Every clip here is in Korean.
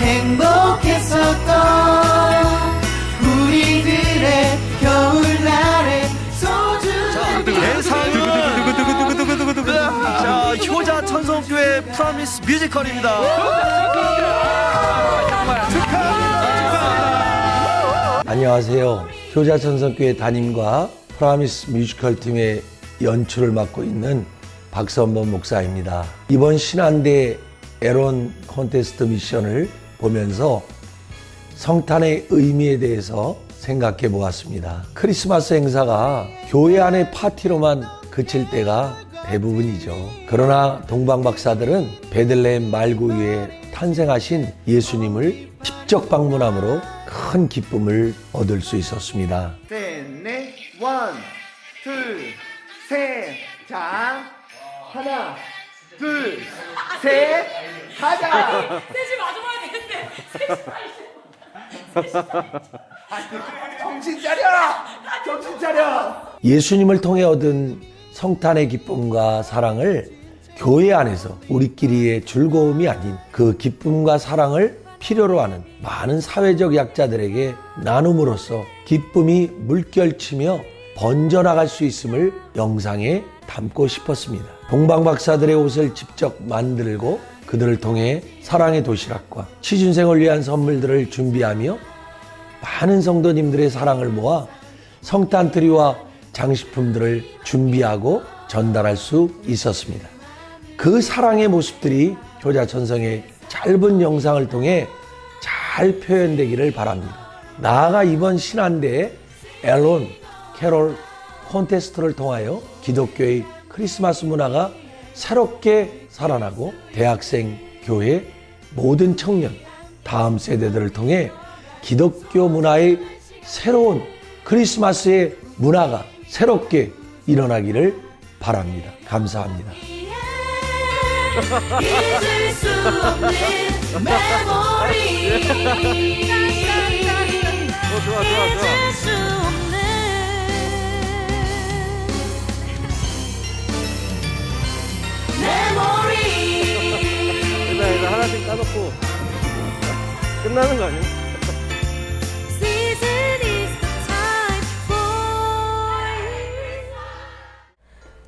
행복했었던 우리들의 겨울날의 소중한 자, 효자 천성교회 프라미스 뮤지컬입니다. 안녕하세요. 효자천성교회 담임과 프라미스 뮤지컬 팀의 연출을 맡고 있는 박선범 목사입니다. 이번 신한대 에론 콘테스트 미션을 보면서 성탄의 의미에 대해서 생각해 보았습니다. 크리스마스 행사가 교회 안의 파티로만 그칠 때가 대부분이죠. 그러나 동방 박사들은 베들레헴 말구 위에 탄생하신 예수님을 직접 방문함으로 큰 기쁨을 얻을 수 있었습니다. 셋, 넷, 원, 둘, 셋, 자, 하나, 둘, 셋, 가자! 셋이 마주봐야 되는데 정신 차려! 정신 차려! 예수님을 통해 얻은 성탄의 기쁨과 사랑을 교회 안에서 우리끼리의 즐거움이 아닌 그 기쁨과 사랑을 필요로 하는 많은 사회적 약자들에게 나눔으로써 기쁨이 물결치며 번져나갈 수 있음을 영상에 담고 싶었습니다. 동방박사들의 옷을 직접 만들고 그들을 통해 사랑의 도시락과 취준생을 위한 선물들을 준비하며 많은 성도님들의 사랑을 모아 성탄 트리와 장식품들을 준비하고 전달할 수 있었습니다. 그 사랑의 모습들이 교자천성의 짧은 영상을 통해 잘 표현되기를 바랍니다. 나아가 이번 신한대 앨론 캐롤 콘테스트를 통하여 기독교의 크리스마스 문화가 새롭게 살아나고 대학생, 교회, 모든 청년, 다음 세대들을 통해 기독교 문화의 새로운 크리스마스의 문화가 새롭게 일어나기를 바랍니다. 감사합니다. 어, 좋아, 좋아, 좋아. 끝나는 거 아니야?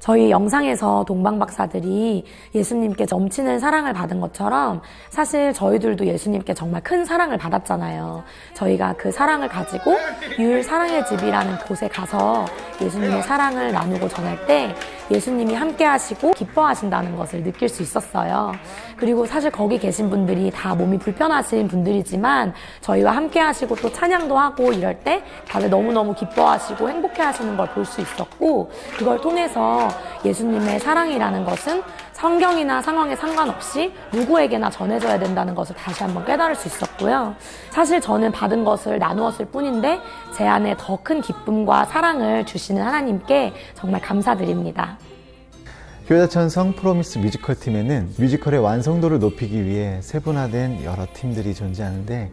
저희 영상에서 동방박사들이 예수님께 넘치는 사랑을 받은 것처럼 사실 저희들도 예수님께 정말 큰 사랑을 받았잖아요. 저희가 그 사랑을 가지고 유일 사랑의 집이라는 곳에 가서 예수님의 사랑을 나누고 전할 때 예수님이 함께 하시고 기뻐하신다는 것을 느낄 수 있었어요. 그리고 사실 거기 계신 분들이 다 몸이 불편하신 분들이지만 저희와 함께 하시고 또 찬양도 하고 이럴 때 다들 너무너무 기뻐하시고 행복해 하시는 걸 볼 수 있었고 그걸 통해서 예수님의 사랑이라는 것은 성경이나 상황에 상관없이 누구에게나 전해져야 된다는 것을 다시 한번 깨달을 수 있었고요. 사실 저는 받은 것을 나누었을 뿐인데 제 안에 더 큰 기쁨과 사랑을 주시는 하나님께 정말 감사드립니다. 교자천성 프로미스 뮤지컬 팀에는 뮤지컬의 완성도를 높이기 위해 세분화된 여러 팀들이 존재하는데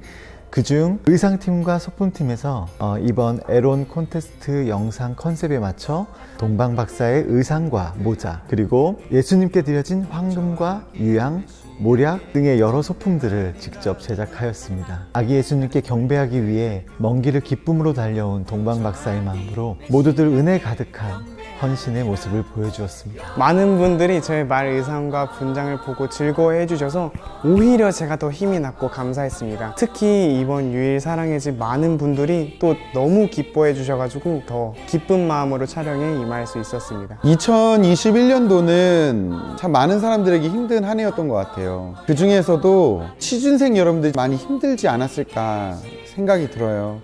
그중 의상팀과 소품팀에서 어, 이번 에론 콘테스트 영상 컨셉에 맞춰 동방 박사의 의상과 모자 그리고 예수님께 드려진 황금과 유양 모략 등의 여러 소품들을 직접 제작하였습니다. 아기 예수님께 경배하기 위해 먼 길을 기쁨으로 달려온 동방 박사의 마음으로 모두들 은혜 가득한 헌신의 모습을 보여주었습니다. 많은 분들이 저의 말 의상과 분장을 보고 즐거워해 주셔서 오히려 제가 더 힘이 났고 감사했습니다. 특히 이번 유일 사랑의 집 많은 분들이 또 너무 기뻐해 주셔가지고 더 기쁜 마음으로 촬영에 임할 수 있었습니다. 2021년도는 참 많은 사람들에게 힘든 한 해였던 것 같아요. 그 중에서도 취준생 여러분들이 많이 힘들지 않았을까 생각이 들어요.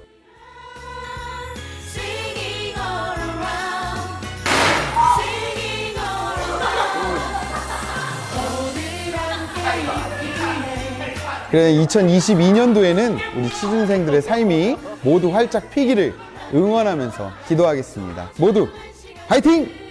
그래 2022년도에는 우리 취준생들의 삶이 모두 활짝 피기를 응원하면서 기도하겠습니다. 모두 화이팅!